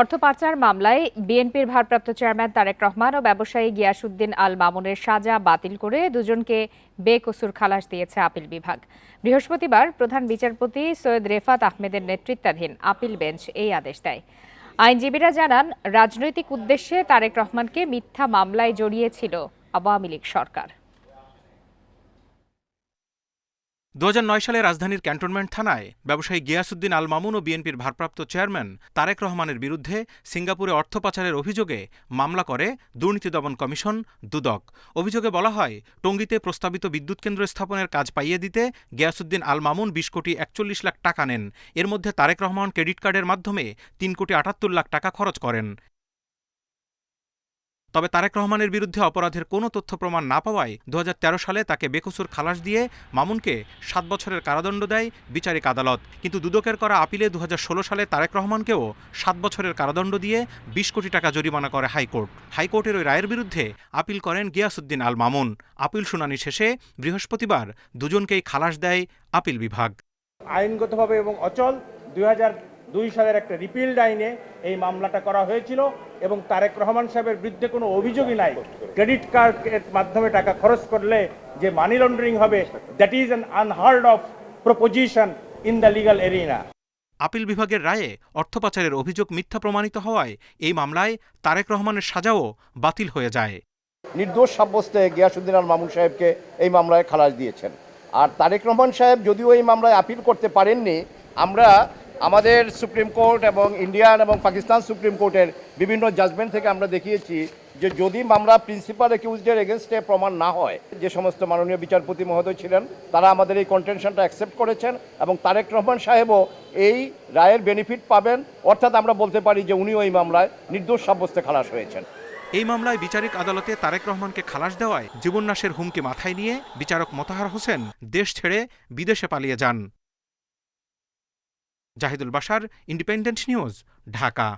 অর্থ পাচার মামলায় বিএনপির ভারপ্রাপ্ত চেয়ারম্যান তারেক রহমান ও ব্যবসায়ী গিয়াসুদ্দিন আল মামুনের সাজা বাতিল করে দুজনকে বেকসুর খালাস দিয়েছে আপিল বিভাগ। বৃহস্পতিবার প্রধান বিচারপতি সৈয়দ রেফাত আহমেদের নেতৃত্বাধীন আপিল বেঞ্চ এই আদেশ দেয়। আইনজীবীরা জানান, রাজনৈতিক উদ্দেশ্যে তারেক রহমানকে মিথ্যা মামলায় জড়িয়েছিল আওয়ামী লীগ সরকার। দু হাজার নয় সালে রাজধানীর ক্যান্টনমেন্ট থানায় ব্যবসায়ী গিয়াসুদ্দিন আল মামুন ও বিএনপির ভারপ্রাপ্ত চেয়ারম্যান তারেক রহমানের বিরুদ্ধে সিঙ্গাপুরে অর্থ পাচারের অভিযোগে মামলা করে দুর্নীতি দমন কমিশন, দুদক। অভিযোগে বলা হয়, টঙ্গীতে প্রস্তাবিত বিদ্যুৎ কেন্দ্র স্থাপনের কাজ পাইয়ে দিতে গিয়াসুদ্দিন আল মামুন বিশ কোটি একচল্লিশ লাখ টাকা নেন। এর মধ্যে তারেক রহমান ক্রেডিট কার্ডের মাধ্যমে তিন কোটি আটাত্তর লাখ টাকা খরচ করেন। তবে তারেক রহমানের বিরুদ্ধে অপরাধের কোনো তথ্য প্রমাণ না পাওয়ায় দু হাজার তেরো সালে তাকে বেকসুর খালাস দিয়ে মামুনকে সাত বছরের কারাদণ্ড দেয় বিচারিক আদালত। কিন্তু দুদকের করা আপিলে দু হাজার ষোলো সালে তারেক রহমানকেও সাত বছরের কারাদণ্ড দিয়ে বিশ কোটি টাকা জরিমানা করে হাইকোর্ট। হাইকোর্টের ওই রায়ের বিরুদ্ধে আপিল করেন গিয়াসুদ্দিন আল মামুন। আপিল শুনানি শেষে বৃহস্পতিবার দুজনকেই খালাস দেয় আপিল বিভাগ। আইনগতভাবে এবং অচল দুই দুই সালের একটা রিপিল্ড আইনে এই মামলাটা করা হয়েছিল এবং তারেক রহমান সাহেবের বিরুদ্ধে কোনো অভিযোগই নাই। ক্রেডিট কার্ডের মাধ্যমে টাকা খরচ করলে যে মানি লন্ডারিং হবে that is an unheard of proposition in the legal arena appeal বিভাগের রায়ে অর্থ পাচারের অভিযোগ মিথ্যা প্রমাণিত হওয়ায় এই মামলায় তারেক রহমানের সাজাও বাতিল হয়ে যায়। নির্দোষ সাব্যস্তে গিয়াসুদ্দিন আল মামুন সাহেবকে এই মামলায় খালাস দিয়েছেন। আর তারেক রহমান সাহেব যদিও এই মামলায় আপিল করতে পারেননি আমরা আমাদের সুপ্রিম কোর্ট এবং ইন্ডিয়ান এবং পাকিস্তান সুপ্রিম কোর্টের বিভিন্ন জাজমেন্ট থেকে আমরা দেখিয়েছি যে যদি মামলা প্রিন্সিপাল একিউজদের এগেনস্টে প্রমাণ না হয়, যে সমস্ত মাননীয় বিচারপতি মহোদয় ছিলেন, তারা আমাদের এই কন্টেনশনটা অ্যাকসেপ্ট করেছেন এবং তারেক রহমান সাহেবও এই রায়ের বেনিফিট পাবেন। অর্থাৎ আমরা বলতে পারি যে উনিও এই মামলায় নির্দোষ সাব্যস্তে খালাস হয়েছেন। এই মামলায় বিচারিক আদালতে তারেক রহমানকে খালাস দেওয়ায় জীবন্যাসের হুমকি মাথায় নিয়ে বিচারক মোতাহার হোসেন দেশ ছেড়ে বিদেশে পালিয়ে যান। জাহিদুল বাসার ইন্ডিপেন্ডেন্ট নিউজ ঢাকা।